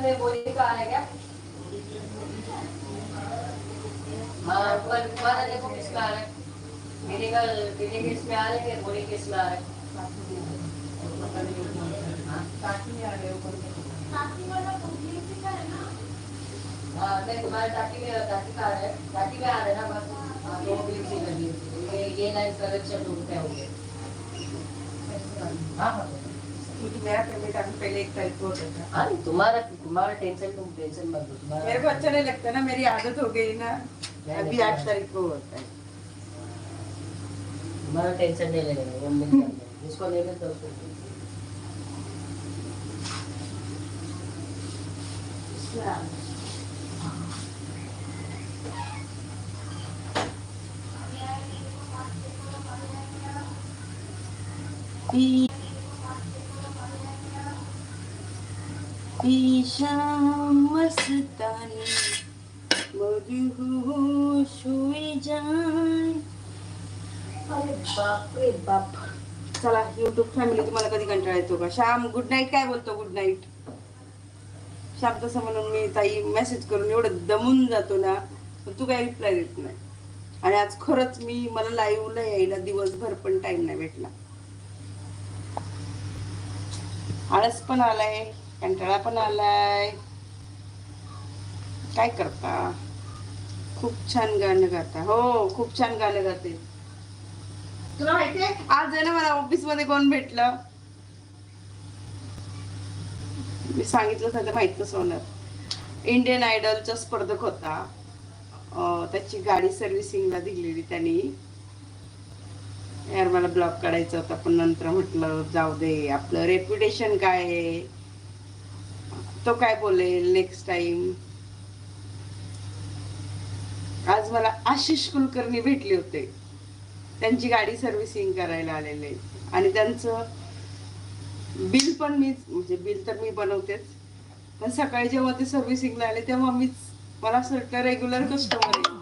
Tension में बोली का आ रहा है क्या? हाँ पर तुम्हारा देखो किसमें आ रहा है। मेडिकल पीने के इसमें आ रहे हैं बोली के इसमें आ रहा है? हाँ? हाँ नहीं तुम्हारे टाटी में टाटी का आ रहा है। टाटी में आ रहा है ना बस। हाँ तो ब्लीच ही लगी है। ये ये लाइन करेक्शन ढूंढते होंगे हाँ हाँ। क्योंकि मेरा पेमेंट अभी पहले एक तारीख को होता था। हाँ तुम्हारा तुम्हारा टेंशन तुम टेंशन मत लो तुम्हारा मेरे को अच्छा नहीं लगता ना मेरी आदत हो गई ना। अभी आठ तारीख को होता है। तुम्हारा टेंशन नहीं लेने वो मिल जाता है। जिसको नहीं मिलता उसको दे। मस्तानी मधुहोश जाय अरे बाप रे बाप। चला युट्यूब फॅमिली तुम्हाला कधी कंटाळा येतो का? श्याम गुड नाईट काय बोलतो गुड नाईट श्याम तसं म्हणून मी ताई मेसेज करून एवढं दमून जातो ना पण तू काही रिप्लाय देत नाही. आणि आज खरंच मी मला लाईव्हला यायला दिवसभर पण टाइम नाही भेटला. आळस पण आलाय. कंटाळा पण आलाय. काय करता? खूप छान गाणं गाता. हो खूप छान गाणं गाते. तुला माहितीये? आज आहे ना मला ऑफिसमध्ये कोण भेटलं? मी सांगितलं तर माहीत कसं होणार इंडियन आयडलचा स्पर्धक होता. त्याची गाडी सर्व्हिसिंगला दिलेली त्यांनी. यार मला ब्लॉग काढायचा होता पण नंतर म्हटलं जाऊ दे आपलं रेप्युटेशन काय आहे? तो काय बोलेल नेक्स्ट टाइम आज मला आशिष कुलकर्णी भेटले होते. त्यांची गाडी सर्व्हिसिंग करायला आलेले. आणि त्यांचं बिल पण मीच म्हणजे बिल तर मी बनवतेच. पण सकाळी जेव्हा ते सर्व्हिसिंगला आले तेव्हा मीच मला असं रेग्युलर कस्टमर आहे.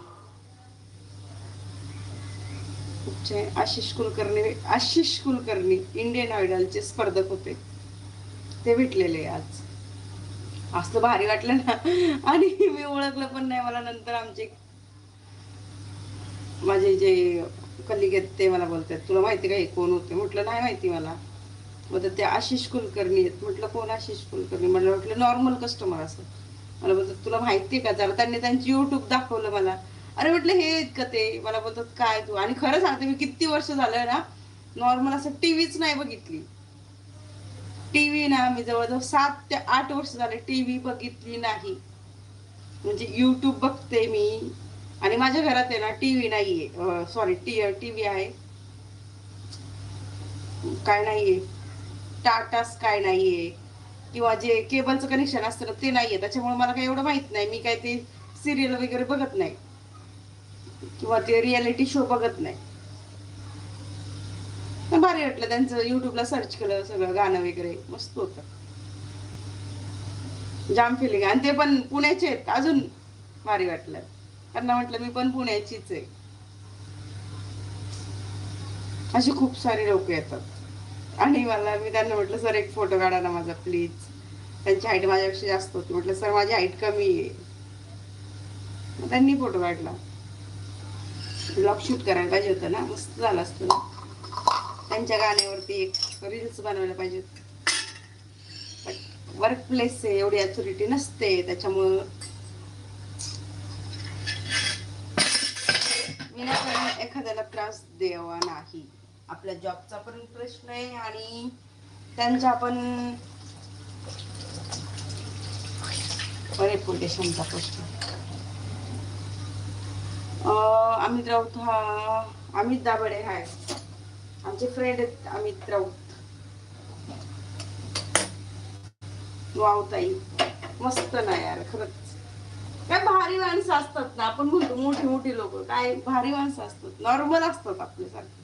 आशिष कुलकर्णी आशिष कुलकर्णी इंडियन आयडलचे स्पर्धक होते. ते भेटलेले आज. असं भारी वाटलं ना. आणि मी ओळखलं पण नाही मला नंतर आमचे माझे जे कलिग आहेत ते मला बोलतात तुला माहिती का हे कोण होते? म्हटलं नाही माहिती मला. बोलतात ते आशिष कुलकर्णी आहेत. म्हटलं कोण आशिष कुलकर्णी? म्हटलं म्हटलं नॉर्मल कस्टमर असं. मला बोलतात तुला माहिती आहे का? जरा त्यांनी त्यांची युट्यूब दाखवलं मला. अरे म्हटलं हे आहेत का ते. मला बोलतात काय तू? आणि खरं सांगते मी किती वर्ष झालं ना नॉर्मल असं टीव्हीच नाही बघितली. टीव्ही ना मी जवळजवळ सात ते आठ वर्ष झाले टीव्ही बघितली नाही. म्हणजे युट्यूब बघते मी. आणि माझ्या घरात आहे ना टीव्ही नाहीये. सॉरी टी टीव्ही आहे. काय नाहीये. टाटा स्काय नाहीये. किंवा जे केबलचं कनेक्शन असतं ना ते नाहीये. त्याच्यामुळे मला काही एवढं माहीत नाही. मी काय ते सिरियल वगैरे बघत नाही. किंवा ते रियालिटी शो बघत नाही. भारी वाटलं त्यांचं युट्यूबला सर्च केलं सगळं गाणं वगैरे. मस्त होतं. जाम फिलिंग आणि ते पण पुण्याचे आहेत अजून भारी वाटलं. त्यांना म्हटलं मी पण पुण्याचीच आहे. अशी खूप सारी लोक येतात. आणि मला मी त्यांना म्हटलं सर एक फोटो काढा ना माझा प्लीज त्यांची हाईट माझ्यापेक्षा जास्त होती. म्हटलं सर माझी हाईट कमी आहे. त्यांनी फोटो काढला. ब्लॉग शूट करायला पाहिजे होतं ना? मस्त झालं असतं ना? त्यांच्या गाण्यावरती एक रील्स बनवायला पाहिजेत. वर्क प्लेस आहे एवढी अथॉरिटी नसते त्याच्यामुळं विनाकारण एखाद्याला त्रास द्यावा नाही. आपल्या जॉबचा पण प्रश्न आहे आणि त्यांच्या पण रेप्युटेशनचा प्रश्न. अमित राऊत हा अमित दाबडे हाय. आमचे फ्रेंड आहेत अमित राऊत. वावताई. मस्त ना यार खरंच. काय भारी माणसं असतात ना आपण म्हणतो मोठी मोठी लोक. काय भारी माणसं असतात नॉर्मल असतात आपल्यासारखे.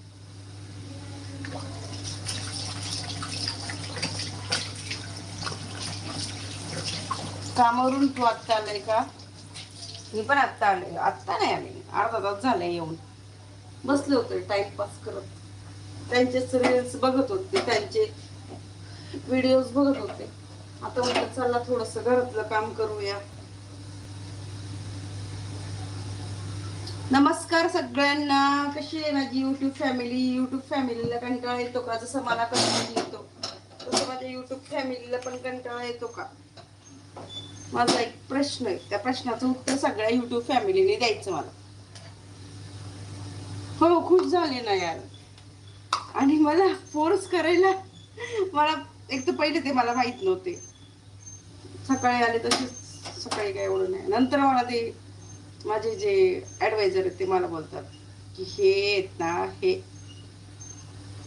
कामावरून तू आत्ता आलाय का? मी पण आत्ता आले आत्ता नाही आले. अर्धा तास झालाय येऊन. बसले होते टाइमपास करत. त्यांचेच रील्स बघत होते त्यांचे व्हिडिओज बघत होते. आता म्हटलं चला थोडस घरातलं काम करूया. नमस्कार सगळ्यांना. कशी आहे माझी युट्यूब फॅमिली युट्यूब फॅमिलीला कंटाळा येतो का? जसं मला कंटाळा येतो. तसं माझ्या युट्यूब फॅमिलीला पण कंटाळा येतो का? माझा एक प्रश्न आहे. त्या प्रश्नाचं उत्तर सगळ्या युट्यूब फॅमिलीने द्यायचं मला. हो खुश झाले ना यार. आणि मला फोर्स करायला मला एक तर पहिले ते मला माहीत नव्हते. सकाळी आले तसेच सकाळी काय एवढं नाही. नंतर मला ते माझे जे ऍडवायझर आहेत ते मला बोलतात की हे ना हे.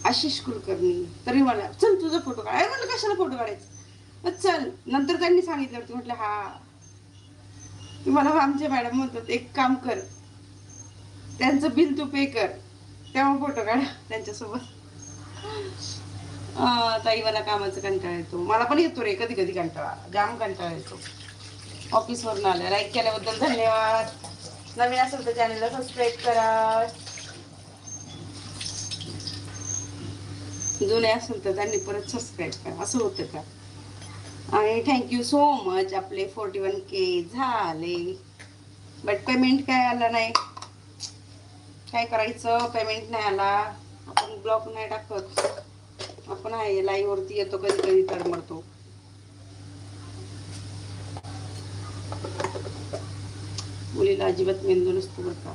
आशिष कुलकर्णी तरी मला चल तुझा फोटो काढ. अरे कशाला फोटो काढायचा? मग चल. नंतर त्यांनी सांगितलं होतं म्हटलं हा. ती मला आमचे मॅडम म्हणतात एक काम कर. त्यांचं बिल तू पे कर. तेव्हा फोटो काढा त्यांच्यासोबत. ताई मला कामाचा कंटाळा येतो. मला पण येतो रे कधी कधी कंटाळा. जाम कंटाळा येतो. ऑफिसवरून आल्या लाईक केल्याबद्दल धन्यवाद. नवीन असेल तर चॅनलला सबस्क्राईब करा. जुने असेल तर त्यांनी परत सबस्क्राईब करा. असं होतं का? आणि थँक्यू सो मच आपले फोर्टी वन के झाले. बट पेमेंट काय आलं नाही? काय करायचं? पेमेंट नाही आला. आपण ब्लॉक नाही टाकत. आपण आहे लाईव्ह वरती येतो कधी कधी तर मरतो मुलीला अजिबात मेंदू नसतो बरं का.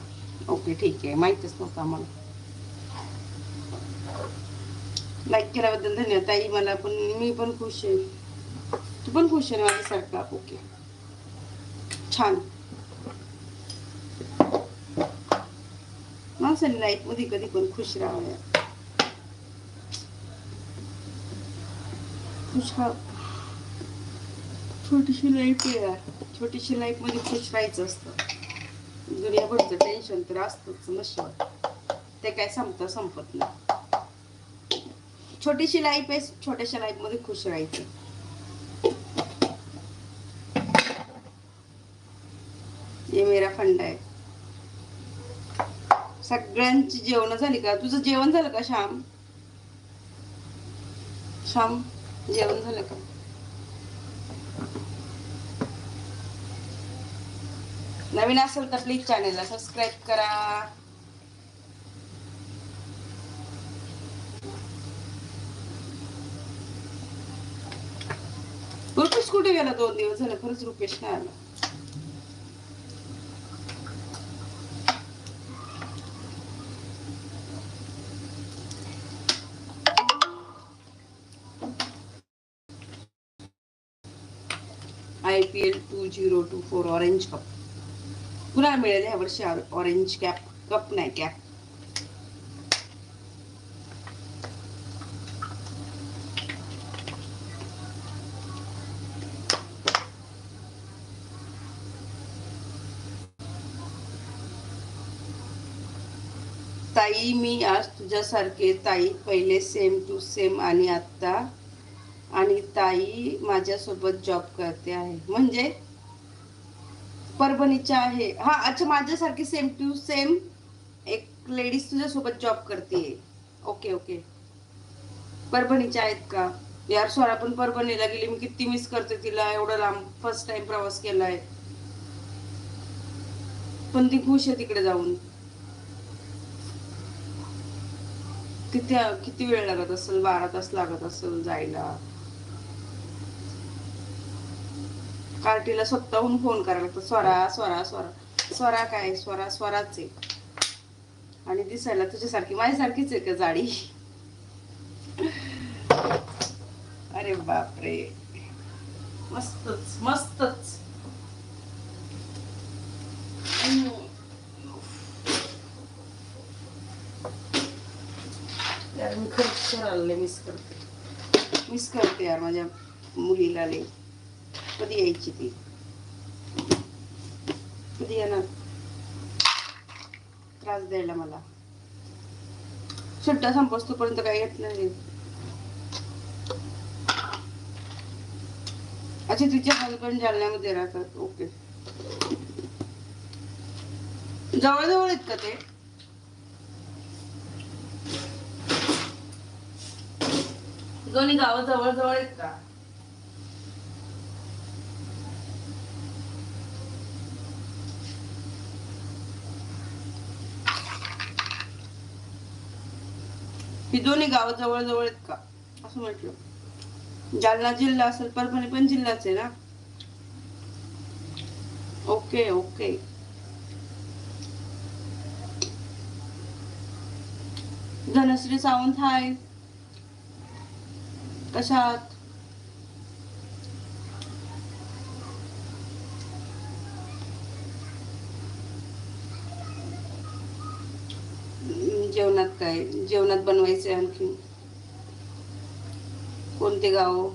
ओके ठीक आहे. माहितच नव्हतं आम्हाला. लाईक केल्याबद्दल धन्यवाद. ताई मला पण मी पण खुश आहे. तू पण खुश आहे माझ्यासारखा? ओके छान. माणसाने लाईफमध्ये कधी पण खुश राहावं खुश राहा छोटीशी लाईफ आहे यार. छोटीशी लाईफमध्ये खुश राहायचं असतं. दुनियाभरचं टेन्शन तर असतंच नशिबात ते काय संपतं संपत नाही. छोटीशी लाईफ आहे छोट्याशा लाईफमध्ये खुश राहायचं. ये मेरा फंड आहे. सगळ्यांची जेवण झाली का? तुझं जेवण झालं का श्याम? श्याम जेवण झालं का? नवीन असेल तर प्लीज चॅनेलला सबस्क्राईब करा. रुपेश कुठे गेला दोन दिवस झालं? खरंच रुपेश नाही आला I P L two zero two four orange cup पुन्हा मिळेल ह्या वर्षी ऑरेंज कॅप कप नाही कॅप ताई मी आज तुझ्यासारखे ताई पहिले सेम टू सेम आणि आत्ता. आणि ताई माझ्यासोबत जॉब करते आहे. म्हणजे परभणीच्या आहे. हा अच्छा माझ्यासारखी सेम टू सेम एक लेडीज तुझ्यासोबत जॉब करते. ओके ओके परभणीच्या आहेत का? यार स्वरा पण परभणीला गेली मी किती मिस करते तिला. एवढा लांब फर्स्ट टाइम प्रवास केलाय. पण ती खुश आहे तिकडे जाऊन. किती किती वेळ लागत असेल? बारा तास लागत असेल जायला. कार्टीला स्वतःहून फोन करायला लागतो. स्वरा स्वरा स्वरा. स्वरा काय? स्वरा स्वराच आहे. आणि दिसायला तुझ्यासारखी माझ्यासारखीच आहे का जाडी? अरे बापरे. मस्तच मस्तच. यार मी खरंच सराला मिस करते. मिस करते यार माझ्या मुलीला लई. कधी यायची ती? कधी येणार? त्रास द्यायला मला. सुट्टा संपोस तोपर्यंत काही येत नाही अच्छा तिचे हजबंड जालन्यामध्ये राहतात. ओके जवळ जवळ आहेत का ते? दोन्ही गावं जवळ जवळ आहेत का? ही दोन्ही गाव जवळ जवळ आहेत का? असं म्हटलं. जालना जिल्हा असेल परभणी पण जिल्हाच आहे ना? Okay okay. Dhanashree Sawant hi. कशात जेवणात काय? जेवणात बनवायचं आहे आणखी कोणते गाव?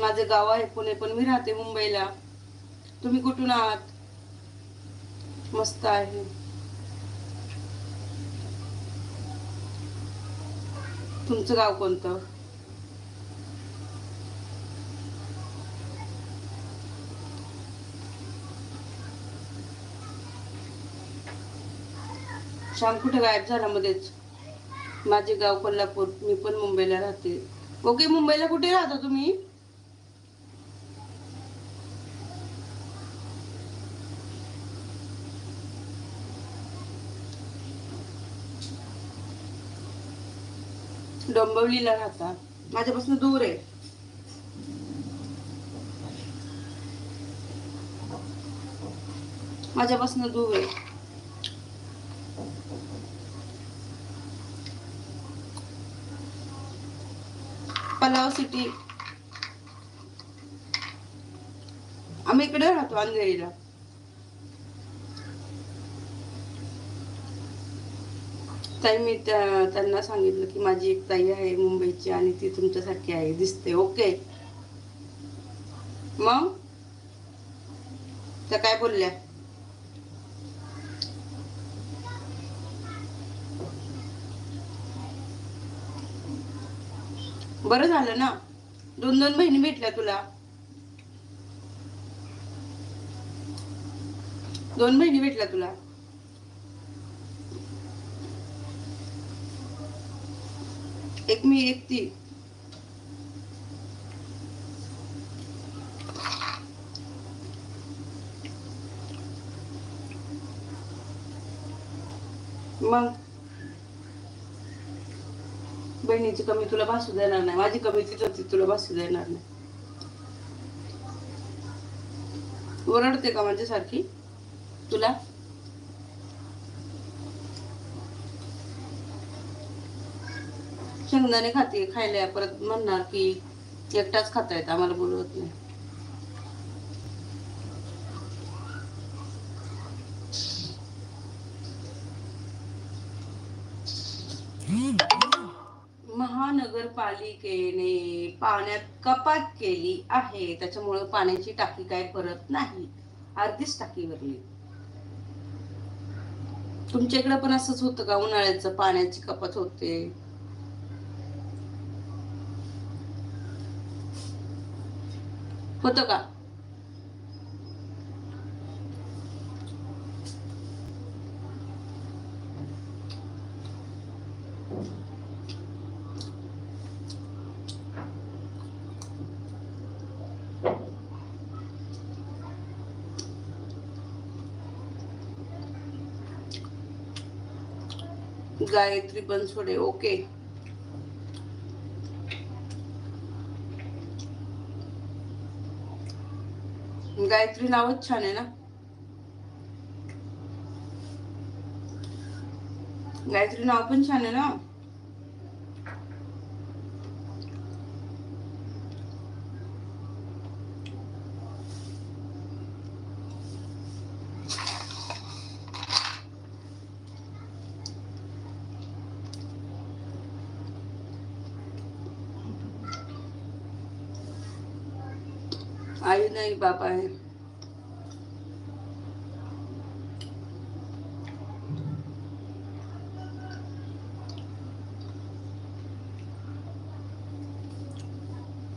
माझं गाव आहे पुणे पण मी राहते मुंबईला. तुम्ही कुठून आहात? मस्त आहे. तुमचं गाव कोणतं? श्याम कुठे गायब झाला मध्येच. माझे गाव कोल्हापूर मी पण मुंबईला राहते. ओके मुंबईला कुठे राहता तुम्ही? डोंबवलीला राहता. माझ्यापासून दूर आहे. माझ्यापासून दूर आहे. पलाव सिटी. आम्ही इकडे राहतो अंधेरीला. ताई मी त्यांना सांगितलं की माझी एक ताई आहे मुंबईची आणि ती तुमच्यासारखी आहे दिसते. ओके. मग? त्या काय बोलल्या? बरं झालं ना? दोन दोन बहिणी भेटल्या तुला. दोन बहिणी भेटल्या तुला. एक मी एक ती. मग? बहिणीची कमी तुला भासू देणार नाही. माझी कमी तिथं ती तुला भासू देणार नाही. ओरडते का म्हणजे माझ्यासारखी तुला? शेंगदाणे खाते खायला परत म्हणणार की एकटाच खाता येत आम्हाला बोलवत नाही. महानगरपालिकेने पाण्यात कपात केली आहे. त्याच्यामुळे पाण्याची टाकी काय परत नाही. अर्धीच टाकी भरली. तुमच्या इकडे पण असंच होतं का? उन्हाळ्याचं पाण्याची कपात होते? होतं का? गायत्री बनसोडे ओके. गायत्री नावच छान आहे ना? गायत्री नाव पण छान आहे ना? बाबा आहे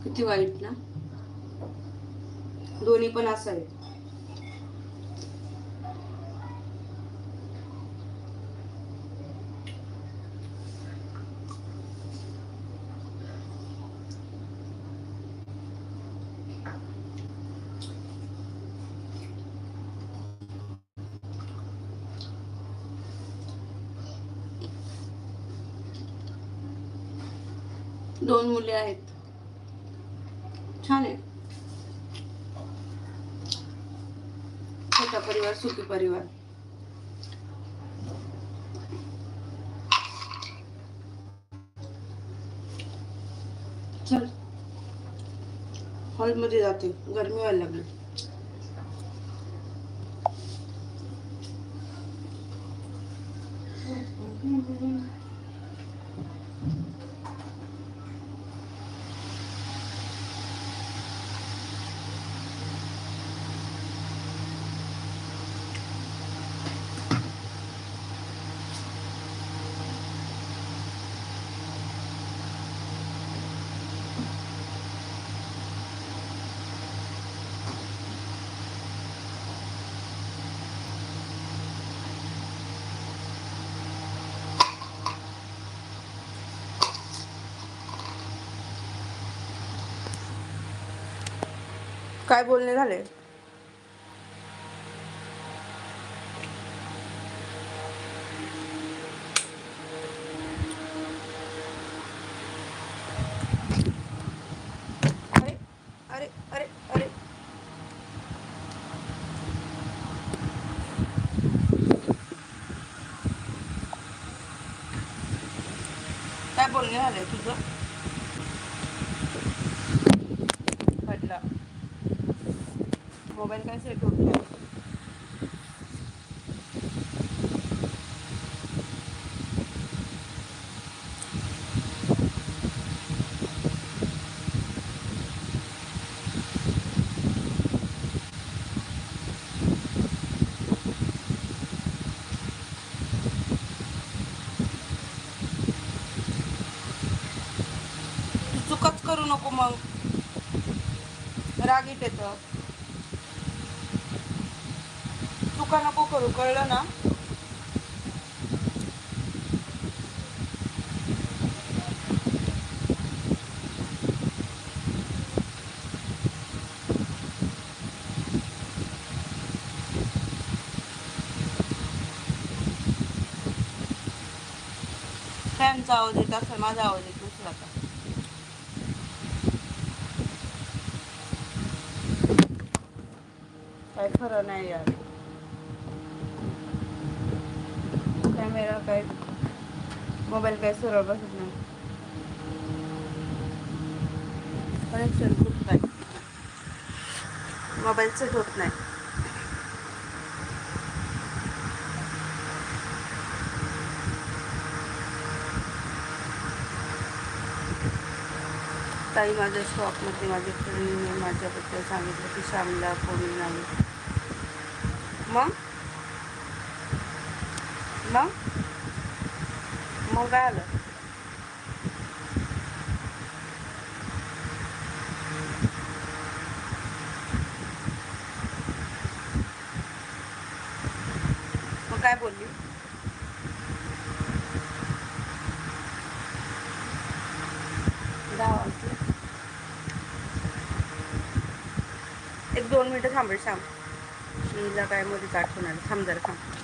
किती वाईट ना? दोन्ही पण असं सुखी परिवार। चल हॉल हॉलमध्ये जाते गर्मी व्हायला लागली काय बोलणे झाले? अरे अरे अरे अरे. काय बोलणे झालंय तुझं? मोबाईल काय सेट होत नाही. करू नको मग. रागीट येतं. चुका नको करू? कळलं ना? फॅनचा आवाज येत असेल माझा आवाज येत दुसरा का काय खरं नाही यार. कॅमेरा काय मोबाईल काय सरळ बसत नाही कनेक्शन खूप नाही। मोबाईल सेट होत नाही। ताई माझ्या शॉपमध्ये माझ्या फ्रेंडने माझ्याबद्दल सांगितलं की श्यामला कोणी नाही. मग? मग मग काय आलं? मग काय बोलली? दहा वाजले. एक दोन मिनटं थांबेल थांब. मीला काय मध्ये आठवण आली. थांब जरा थांब.